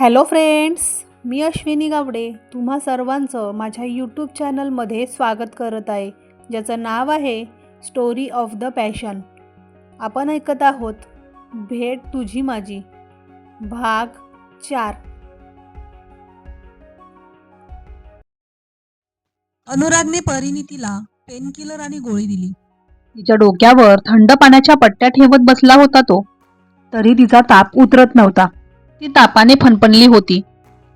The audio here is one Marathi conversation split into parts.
हॅलो फ्रेंड्स मी अश्विनी गावडे तुम्हा सर्वांचं माझ्या यूट्यूब चॅनलमध्ये स्वागत करत आहे ज्याचं नाव आहे स्टोरी ऑफ द पॅशन आपण ऐकत आहोत भेट तुझी माझी. भाग चार. अनुरागने परिणितीला पेनकिलर आणि गोळी दिली. तिच्या डोक्यावर थंड पाण्याच्या पट्ट्या ठेवत बसला होता तो. तरी तिचा ताप उतरत नव्हता. ती तापाने फणफणली होती.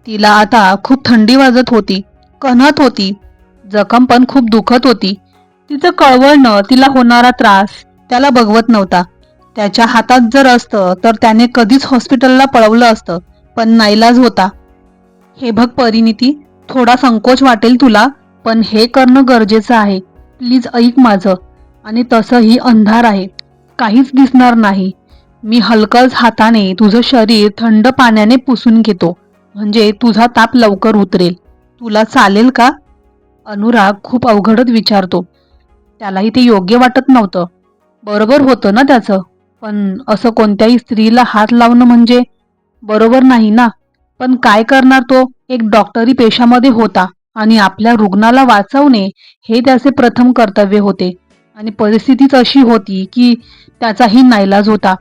तिला आता खूप थंडी वाजत होती कणत होती जखम पण खूप दुखत होती. तिचं कळवळणं तिला होणारा त्रास त्याला बघवत नव्हता. त्याच्या हातात जर असतं तर त्याने कधीच हॉस्पिटलला पळवलं असतं पण नाईलाज होता. हे बघ परिणिती थोडा संकोच वाटेल तुला पण हे करणं गरजेचं आहे. प्लीज ऐक माझं. आणि तसंही अंधार आहे. काहीच दिसणार नाही. मी हलकच हाताने तुझं शरीर थंड पाण्याने पुसून घेतो. म्हणजे तुझा ताप लवकर उतरेल. तुला चालेल का? अनुराग खूप अवघडच विचारतो. त्यालाही ते योग्य वाटत नव्हतं. बरोबर होतं ना त्याचं? पण असं कोणत्याही स्त्रीला हात लावणं म्हणजे? बरोबर नाही ना? पण काय करणार तो? एक डॉक्टरी पेशामध्ये होता आणि आपल्या रुग्णाला वाचवणे हे त्याचे प्रथम कर्तव्य होते. आणि परिस्थितीच अशी होती की त्याचाही नाईलाज होता.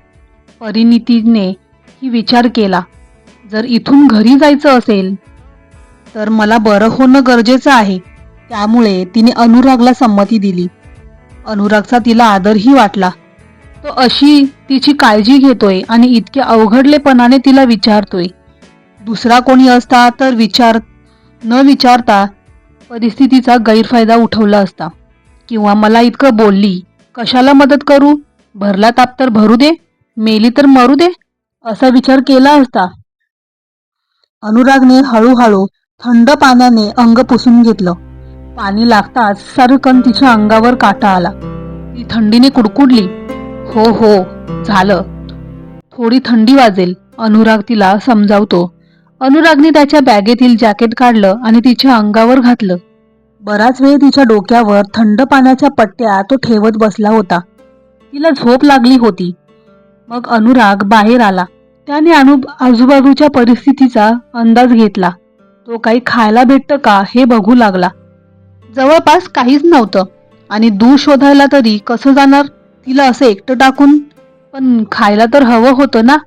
परिणितीने ही विचार केला. जर इथून घरी जायचं असेल तर मला बरं होणं गरजेचं आहे. त्यामुळे तिने अनुरागला संमती दिली. अनुरागचा तिला आदरही वाटला. तो अशी तिची काळजी घेतोय आणि इतक्या अवघडलेपणाने तिला विचारतोय. दुसरा कोणी असता तर विचार न विचारता परिस्थितीचा गैरफायदा उठवला असता. किंवा मला इतकं बोलली कशाला मदत करू? भरला ताप तर भरू दे. मेली तर मरू दे असा विचार केला असता. अनुरागने हळूहळू थंड पाण्याने अंग पुसून घेतलं. पाणी लागताच सरकन तिच्या अंगावर काटा आला. ती थंडीने कुडकुडली. हो हो झालं. थोडी थंडी वाजेल अनुराग तिला समजावतो. अनुरागने त्याच्या बॅगेतील जॅकेट काढलं आणि तिच्या अंगावर घातलं. बराच वेळ तिच्या डोक्यावर थंड पाण्याच्या पट्ट्या तो ठेवत बसला होता. तिला झोप लागली होती. मग अनुराग बाहेर आला. त्याने अनु आजूबाजूच्या परिस्थितीचा अंदाज घेतला. तो काही खायला भेटतं का हे बघू लागला. जवळपास काहीच नव्हतं. आणि दूध शोधायला तरी कसं जाणार? तिला असं एकटं टाकून? पण खायला तर हवं होतं ना?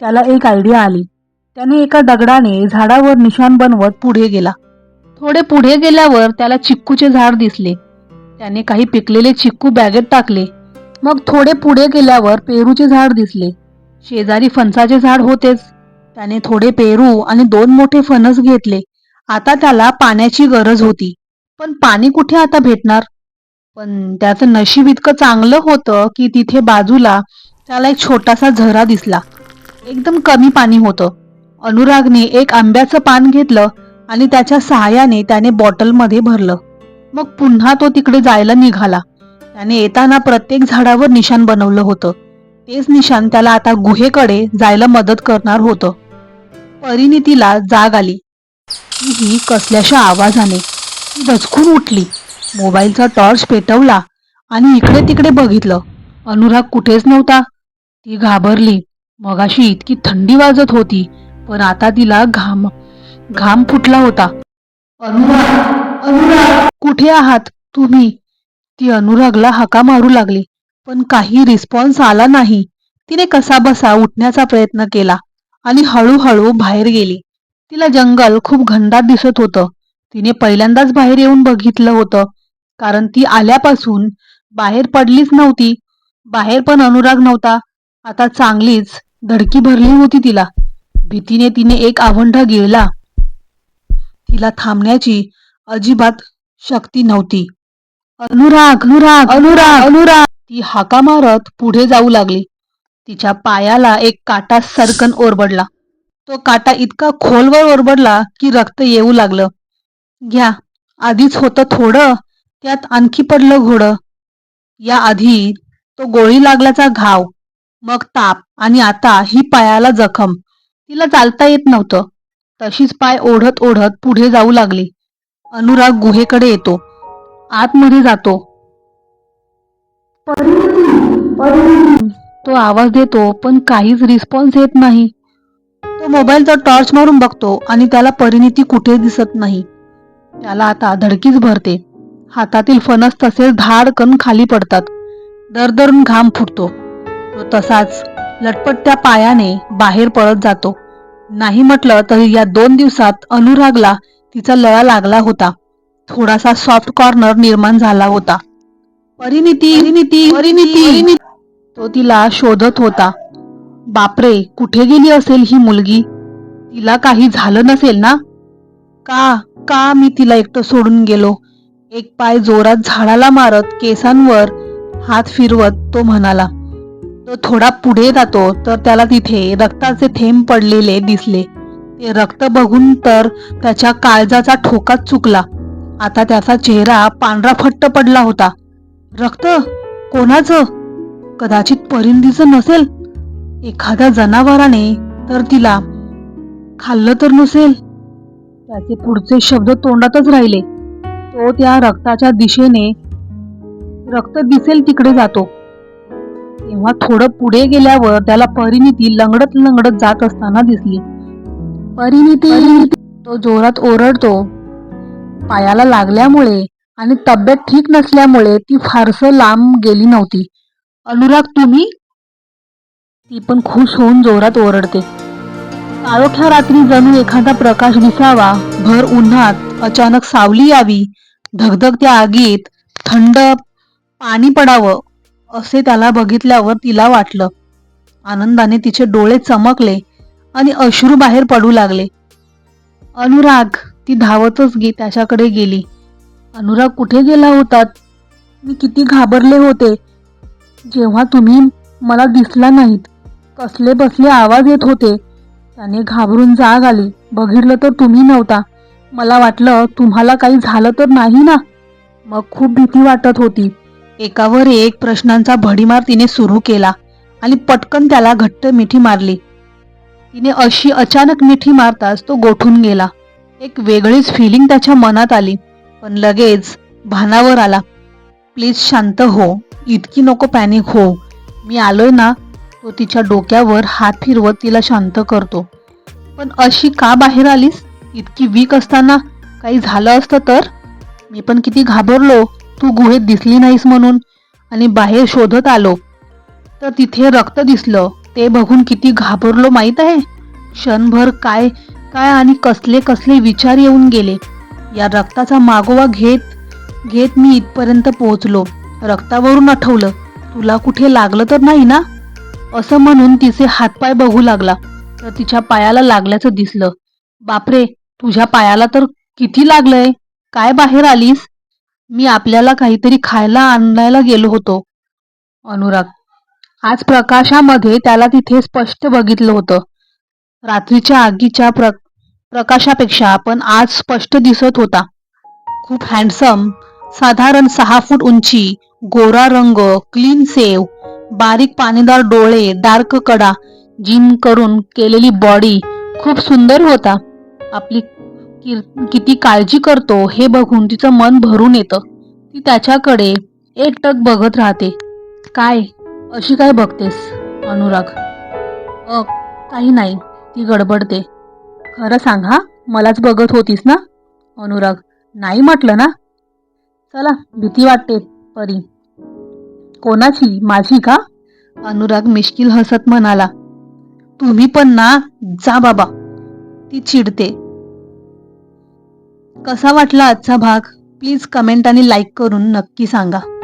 त्याला एक आयडिया आली. त्याने एका दगडाने झाडावर निशाण बनवत पुढे गेला. थोडे पुढे गेल्यावर त्याला चिक्कूचे झाड दिसले. त्याने काही पिकलेले चिक्कू बॅगेत टाकले. मग थोडे पुढे गेल्यावर पेरूचे झाड दिसले. शेजारी फणसाचे झाड होतेच. त्याने थोडे पेरू आणि दोन मोठे फणस घेतले. आता त्याला पाण्याची गरज होती. पण पाणी कुठे आता भेटणार? पण त्याचं नशीब इतकं चांगलं होतं की तिथे बाजूला त्याला एक छोटासा झरा दिसला. एकदम कमी पाणी होतं. अनुरागने एक आंब्याचं पान घेतलं आणि त्याच्या सहाय्याने त्याने बॉटलमध्ये भरलं. मग पुन्हा तो तिकडे जायला निघाला. त्याने येताना प्रत्येक झाडावर निशाण बनवलं होतं. तेच निशाण त्याला आता गुहेकडे जायला मदत करणार होतं. परिणितीला जाग आली. ती ही कसल्याशा आवाजाने ती दचकून उठली. मोबाईलचा टॉर्च पेटवला आणि इकडे तिकडे बघितलं. अनुराग कुठेच नव्हता. ती घाबरली. मगाशी इतकी थंडी वाजत होती पण आता तिला घाम घाम फुटला होता. अनुराग अनुराग कुठे आहात तुम्ही? ती अनुरागला हाका मारू लागली. पण काही रिस्पॉन्स आला नाही. तिने कसा बसा उठण्याचा प्रयत्न केला आणि हळूहळू बाहेर गेली. तिला जंगल खूप घनदाट दिसत होतं. तिने पहिल्यांदाच बाहेर येऊन बघितलं होतं. कारण ती आल्यापासून बाहेर पडलीच नव्हती. बाहेर पण अनुराग नव्हता. आता चांगलीच धडकी भरली होती तिला. भीतीने तिने एक आवंढा गिळला तिला थांबण्याची अजिबात शक्ती नव्हती. अनुराग अनुराग अनुराग अनुराग. ती हाका मारत पुढे जाऊ लागली. तिच्या पायाला एक काटा सरकन ओरबडला. तो काटा इतका खोलवर ओरबडला की रक्त येऊ लागलं. घ्या आधीच होतं थोडं त्यात आणखी पडलं घोडं. या आधी तो गोळी लागल्याचा घाव मग ताप आणि आता ही पायाला जखम. तिला चालता येत नव्हतं. तशीच पाय ओढत ओढत पुढे जाऊ लागली. अनुराग गुहेकडे येतो. आतमध्ये जातो. तो आवाज देतो पण काहीच रिस्पॉन्स येत नाही. तो मोबाईलचा टॉर्च मारून बघतो आणि त्याला परिणिती कुठे दिसत नाही. त्याला आता धडकीच भरते. हातातील फणस तसेच धाडकन खाली पडतात. दरदरून घाम फुटतो. तो तसाच लटपटत्या पायाने बाहेर पळत जातो. नाही म्हटलं तरी या दोन दिवसात अनुरागला तिचा लळा लागला होता. थोडासा सॉफ्ट कॉर्नर निर्माण झाला होता. परिणिती परिणिती परिणिती. तो तिला शोधत होता. बापरे कुठे गेली असेल ही मुलगी? तिला काही झालं नसेल ना? का का मी तिला एकटं सोडून गेलो? एक पाय जोरात झाडाला मारत केसांवर हात फिरवत तो म्हणाला तो थोडा पुढे जातो तर त्याला तिथे रक्ताचे थेंब पडलेले दिसले. ते रक्त बघून तर त्याच्या काळजाचा ठोकाच चुकला. आता त्याचा चेहरा पांढरा फट्ट पडला होता. रक्त? कोणाचं? कदाचित परिंदीचं नसेल? एखाद्या जनावराने तर तिला. खाल्लं तर नसेल? त्याचे पुढचे शब्द तोंडातच राहिले. तो त्या रक्ताच्या दिशेने रक्त दिसेल तिकडे जातो. तेव्हा थोडं पुढे गेल्यावर त्याला परिणिती लंगडत लंगडत जात असताना दिसली. परिणिती! तो जोरात ओरडतो. पायाला लागल्यामुळे आणि तब्येत ठीक नसल्यामुळे ती फारसं लांब गेली नव्हती. अनुराग तुम्ही? ती पण खुश होऊन जोरात ओरडते. काळोख्या रात्री जणू एखादा प्रकाश दिसावा भर उन्हात अचानक सावली यावी धगधगत्या आगीत थंड पाणी पडावं असे त्याला बघितल्यावर तिला वाटलं. आनंदाने तिचे डोळे चमकले आणि अश्रू बाहेर पडू लागले. अनुराग ती धावतच गे त्याच्याकडे गेली. अनुराग कुठे गेला होतात? मी किती घाबरले होते. जेव्हा तुम्ही मला दिसला नाहीत कसले बसले आवाज येत होते त्याने घाबरून जाग आली. बघितलं तर तुम्ही नव्हता. मला वाटलं तुम्हाला काही झालं तर नाही ना? मग खूप भीती वाटत होती. एकावर एक प्रश्नांचा भडीमार तिने सुरू केला आणि पटकन त्याला घट्ट मिठी मारली. तिने अशी अचानक मिठी मारताच तो गोठून गेला. एक वेगळीच फिलिंग त्याच्या मनात आली. पण लगेच भानावर आला. प्लीज शांत हो. इतकी नको पॅनिक हो. मी आलोय ना. तो तिच्या डोक्यावर हात फिरवत तिला शांत करतो. पण अशी का बाहेर आलीस? इतकी वीक असताना काही झालं असतं तर? मी पण किती घाबरलो. तू गुहेत दिसली नाहीस म्हणून आणि बाहेर शोधत आलो. तर तिथे रक्त दिसलं. ते बघून किती घाबरलो माहीत आहे? क्षणभर काय काय आणि कसले कसले विचार येऊन गेले. या रक्ताचा मागोवा घेत घेत मी इथपर्यंत पोहोचलो. रक्तावरून आठवलं तुला कुठे लागलं तर नाही ना? असं म्हणून तिचे हातपाय बघू लागला तर तिच्या पायाला लागल्याचं दिसलं. बापरे तुझ्या पायाला तर किती लागलंय? काय बाहेर आलीस? मी आपल्याला काहीतरी खायला आणायला गेलो होतो. अनुराग आज प्रकाशामध्ये त्याला तिथे स्पष्ट बघितलं होतं. रात्रीच्या आगीच्या प्र प्रकाशापेक्षा पण आज स्पष्ट दिसत होता. खूप हँडसम साधारण सहा फूट उंची गोरा रंग क्लीन सेव बारीक पाणीदार डोळे डार्क कडा जिम करून केलेली बॉडी खूप सुंदर होता. आपली किती काळजी करतो हे बघून तिचं मन भरून येतं. ती त्याच्याकडे एकटक बघत राहते. काय? अशी काय बघतेस अनुराग? अ काही नाही. ती गडबडते. खरं सांगा मलाच बघत होतीस ना? अनुराग नाही म्हटलं ना? चला भीती वाटते परी. कोणाची? माझी का? अनुराग मिश्किल हसत म्हणाला. तुम्ही पण ना जा बाबा. ती चिडते. कसा वाटला आजचा भाग? प्लीज कमेंट आणि लाईक करून नक्की सांगा.